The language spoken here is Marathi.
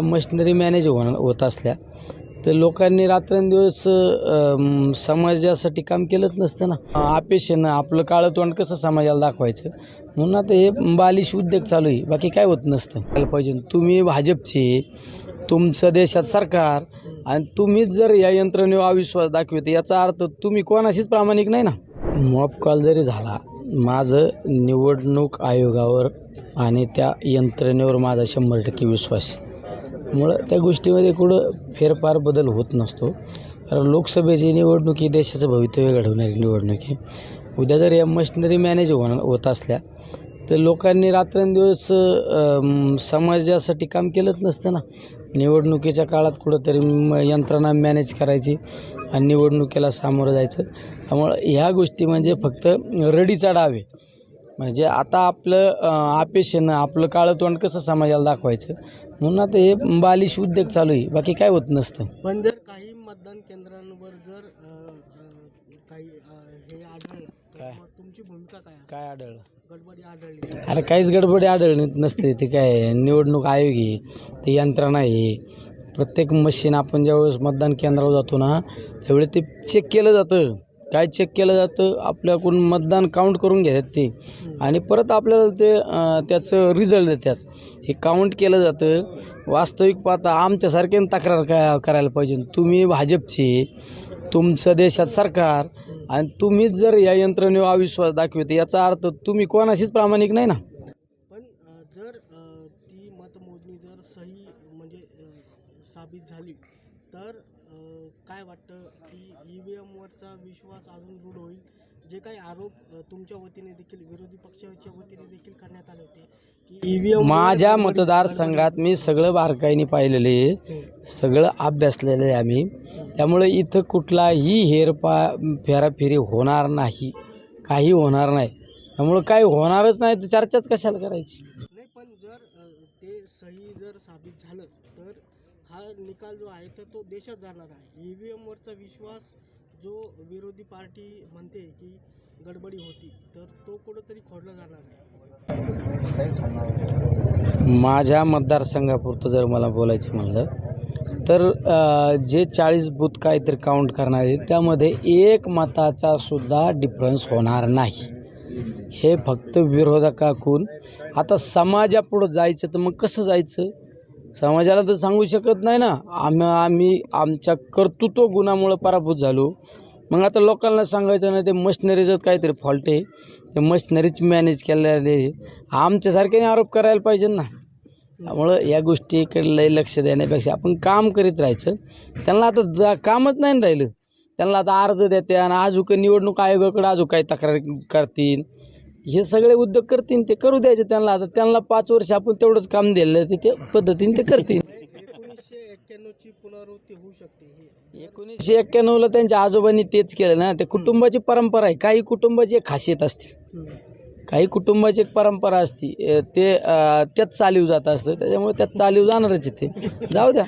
मशिनरी मॅनेज होण होत असल्या तर लोकांनी रात्रंदिवस समाजासाठी काम केलंच नसतं ना. अपेक्षेनं आपलं काळं तोंड कसं समाजाला दाखवायचं? म्हणून आता हे बालिश उद्योग चालू आहे. बाकी काय होत नसतं. करायला पाहिजे. तुम्ही भाजपचे तुमचं देशात सरकार आणि तुम्हीच जर या यंत्रणेवर अविश्वास दाखवते याचा अर्थ तुम्ही कोणाशीच प्रामाणिक नाही ना. मॉब कॉल जरी झाला माझं निवडणूक आयोगावर आणि त्या यंत्रणेवर माझा शंभर टक्के विश्वास आहे. मुळं त्या गोष्टीमध्ये कुठं फेरफार बदल होत नसतो. कारण लोकसभेची निवडणूक ही देशाचं भवितव्य घडवणारी निवडणूक आहे. उद्या जर या मशिनरी मॅनेज होण होत असल्या तर लोकांनी रात्रंदिवस समाजासाठी काम केलंच नसतं ना. निवडणुकीच्या काळात कुठंतरी म- यंत्रणा मॅनेज करायची आणि निवडणुकीला सामोरं जायचं. त्यामुळं ह्या गोष्टी म्हणजे फक्त रडीचा डाव आहे. म्हणजे आता आपलं अपेक्षेनं आपलं काळं तोंड कसं समाजाला दाखवायचं? म्हणून आता हे बालिश उद्योग चालू आहे. बाकी काय होत नसतं. पण जर काही मतदान केंद्रांवर जर काही हे आढळलं तुमची भूमिका काय आढळलं? गडबडी आढळली अरे काहीच गडबडी आढळली नसते. ते काय निवडणूक आयोग आहे ते यंत्रणा आहे. प्रत्येक मशीन आपण ज्यावेळेस मतदान केंद्रावर जातो ना त्यावेळेस ते चेक केलं जातं. काय चेक केलं जातं आपल्याकडून मतदान काउंट करून घेतात ते. आणि परत आपल्याला ते त्याचं रिझल्ट देतात. हे काउंट केलं जातं. वास्तविक पाहता आमच्यासारख्यानं तक्रार काय करायला पाहिजे. तुम्ही भाजपचे तुमचं देशात सरकार आणि तुम्हीच जर या यंत्रणेवर अविश्वास दाखवते याचा अर्थ तुम्ही कोणाशीच प्रामाणिक नाही ना? पण जर ती मतमोजणी जर सही म्हणजे साबित झाली तर काय वाटतं की ई व्ही एमवरचा विश्वास अजून दृढ होईल? जे काही आरोप तुमच्या वतीने देखील विरोधी पक्षाच्या वतीने देखील करण्यात आले होते की E माझ्या मतदारसंघात मी सगळं बारकाईने पाहिलेलं आहे. सगळं अभ्यासलेलं आहे आम्ही. त्यामुळे इथं कुठलाही हेरपा फेराफेरी होणार नाही. काही होणार नाही. त्यामुळं काही होणारच नाही तर चर्चाच कशाला करायची? नाही पण जर ते सही जर साबित झालं तर हा निकाल जो आहे तर तो देशात जाणार आहे. ई व्ही एमवरचा विश्वास जो विरोधी पार्टी म्हणते की गडबडी होती तर तो कुठंतरी खोडला जाणार आहे. माझ्या मतदारसंघापुरतं जर मला बोलायचं म्हणलं तर जे चाळीस बूथ काहीतरी काउंट करणार आहे त्यामध्ये एक मताचा सुद्धा डिफरन्स होणार नाही. हे फक्त विरोधकाकून आता समाजापुढं जायचं तर मग कसं जायचं? समाजाला तर सांगू शकत नाही ना. आम्ही आम्ही आमच्या कर्तृत्व गुणामुळं पराभूत झालो. मग आता लोकांना सांगायचं नाही ते मशिनरीचं काहीतरी फॉल्ट आहे. ते मशनरीच मॅनेज केलेले आमच्यासारख्याने आरोप करायला पाहिजे ना. त्यामुळं या गोष्टीकडे लय लक्ष देण्यापेक्षा आपण काम करीत राहायचं. त्यांना आता कामच नाही ना राहिलं. त्यांना आता अर्ज देते आणि अजून निवडणूक आयोगाकडे अजून काही तक्रार करतील. हे सगळे उद्योग करतील ते करू द्यायचे त्यांना. आता त्यांना पाच वर्ष आपण तेवढंच काम दिलं ते पद्धतीने ते करतील एकोणीसशे एक्क्याण्णवला त्यांच्या आजोबांनी तेच केलं ना. ते कुटुंबाची परंपरा आहे. काही कुटुंबाची एक खासियत असते. काही कुटुंबाची एक परंपरा असते. ते त्यात चालीव जात असतं. त्याच्यामुळे त्यात चालीव जाणारच ते. जाऊ द्या.